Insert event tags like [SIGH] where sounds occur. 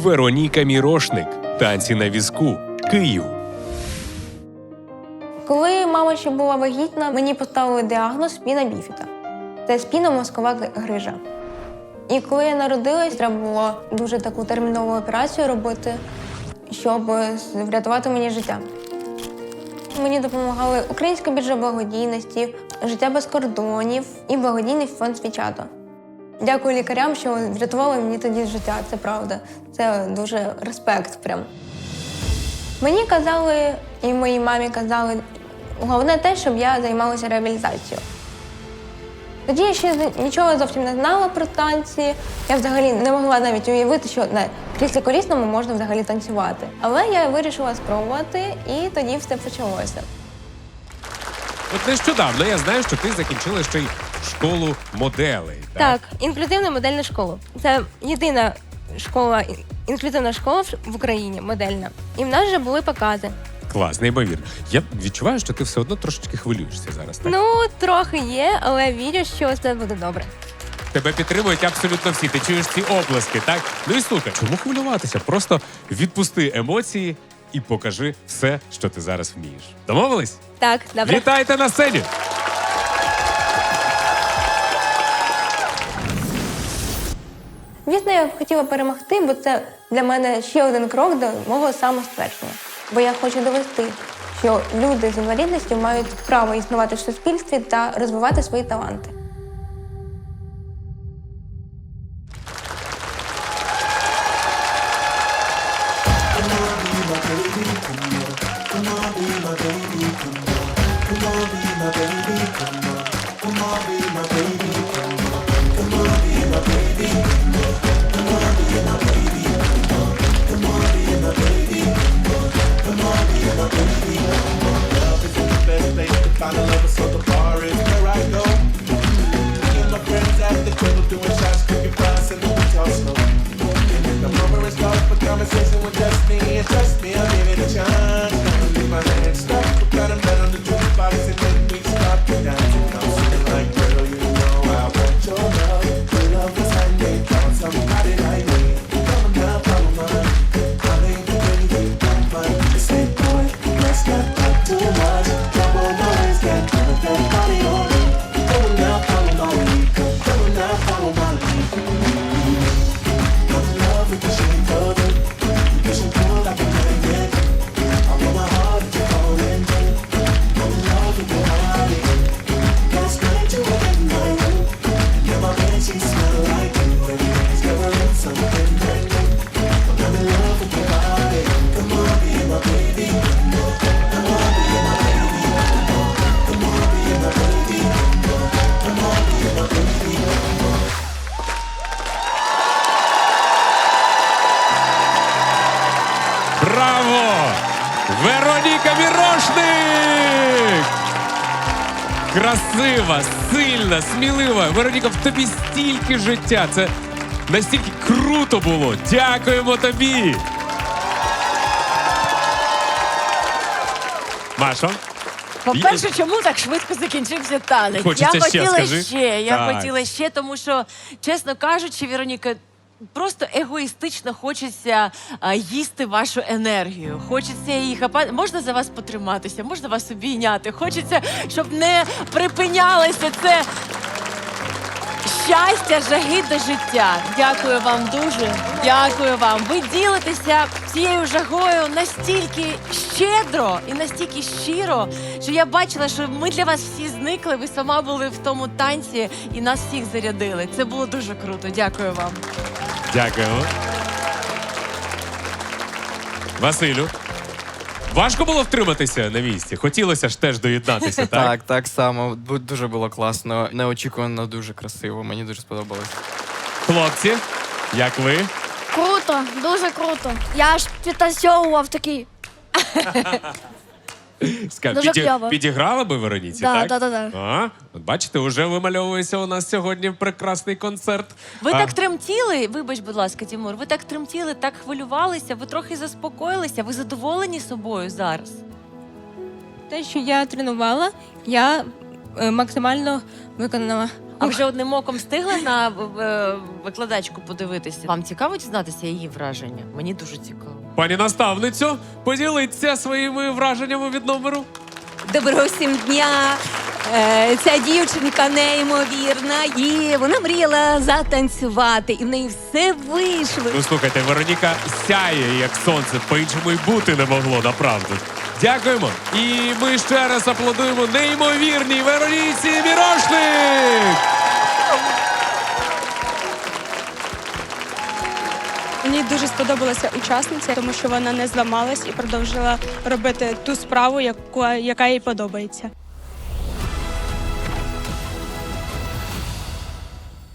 Вероніка Мірошник. Танці на візку. Київ. Коли мама ще була вагітна, мені поставили діагноз спіна біфіда. Це спіна мозкова грижа. І коли я народилась, треба було дуже таку термінову операцію робити, щоб врятувати мені життя. Мені допомагали Українська біржа благодійності, життя без кордонів і благодійний фонд Свічато. Дякую лікарям, що врятували мені тоді життя. Це правда. Це дуже респект. Прям. Мені казали, і моїй мамі казали, головне те, щоб я займалася реабілітацією. Тоді я ще нічого зовсім не знала про танці. Я взагалі не могла навіть уявити, що на кріслі колісному можна взагалі танцювати. Але я вирішила спробувати, і тоді все почалося. От нещодавно я знаю, що ти закінчила ще й школу моделей. Так, інклюзивна модельна школа. Це єдина школа, інклюзивна школа в Україні, модельна. І в нас вже були покази. Клас, неймовірно. Я відчуваю, що ти все одно трошечки хвилюєшся зараз. Так? Ну, трохи є, але вірю, що все буде добре. Тебе підтримують абсолютно всі. Ти чуєш ці оплески, так? Ну і слухай, чому хвилюватися? Просто відпусти емоції і покажи все, що ти зараз вмієш. Домовились? Так, добре. Вітайте на сцені! Звісно, я хотіла перемогти, бо це для мене ще один крок до мого самоствердження. Бо я хочу довести, що люди з інвалідністю мають право існувати в суспільстві та розвивати свої таланти. Find a lover, so the Вероніка Мірошник! Красива, сильна, смілива. Вероніка, в тобі стільки життя. Це настільки круто було. Дякуємо тобі. Машо, По-перше, чому так швидко закінчився танець? Хочеться я ще, хотіла скажи. ще. Я Так. хотіла ще, тому що, чесно кажучи, Вероніка. Просто егоїстично хочеться а, їсти вашу енергію. Хочеться її хапати. Можна за вас потриматися, можна вас обійняти. Хочеться, щоб не припинялося це щастя, жаги до життя. Дякую вам дуже. Дякую вам. Ви ділитеся цією жагою настільки щедро і настільки щиро, що я бачила, що ми для вас всі зникли. Ви сама були в тому танці і нас всіх зарядили. Це було дуже круто. Дякую вам. Дякуємо. Василю. Важко було втриматися на місці. Хотілося ж теж доєднатися, [LAUGHS] так? Так, так само. Бу- Дуже було класно. Неочікувано дуже красиво. Мені дуже сподобалось. Хлопці, як ви? Круто, дуже круто. Я аж підтанцьовував такий. [LAUGHS] Ска- Дуже піді- кльово. Підіграла би Вероніці, Да, так? да, да, да. А, от бачите, вже вимальовується у нас сьогодні прекрасний концерт. Ви А, так тремтіли, вибач, будь ласка, Тімур, ви так тремтіли, так хвилювалися, ви трохи заспокоїлися. Ви задоволені собою зараз? Те, що я тренувала, я е, максимально виконала А вже одним оком встигли на е, викладачку подивитися. Вам цікаво дізнатися її враження? Мені дуже цікаво. Пані наставницю, поділіться своїми враженнями від номеру. Доброго всім дня. Е, Ця дівчинка неймовірна, і вона мріяла затанцювати, і в неї все вийшло. Ну слухайте, Вероніка сяє, як сонце, по-іншому й бути не могло, направду. Дякуємо. І ми ще раз аплодуємо неймовірній Вероніці Мірошник! Мені дуже сподобалася учасниця, тому що вона не зламалась і продовжила робити ту справу, яка їй подобається.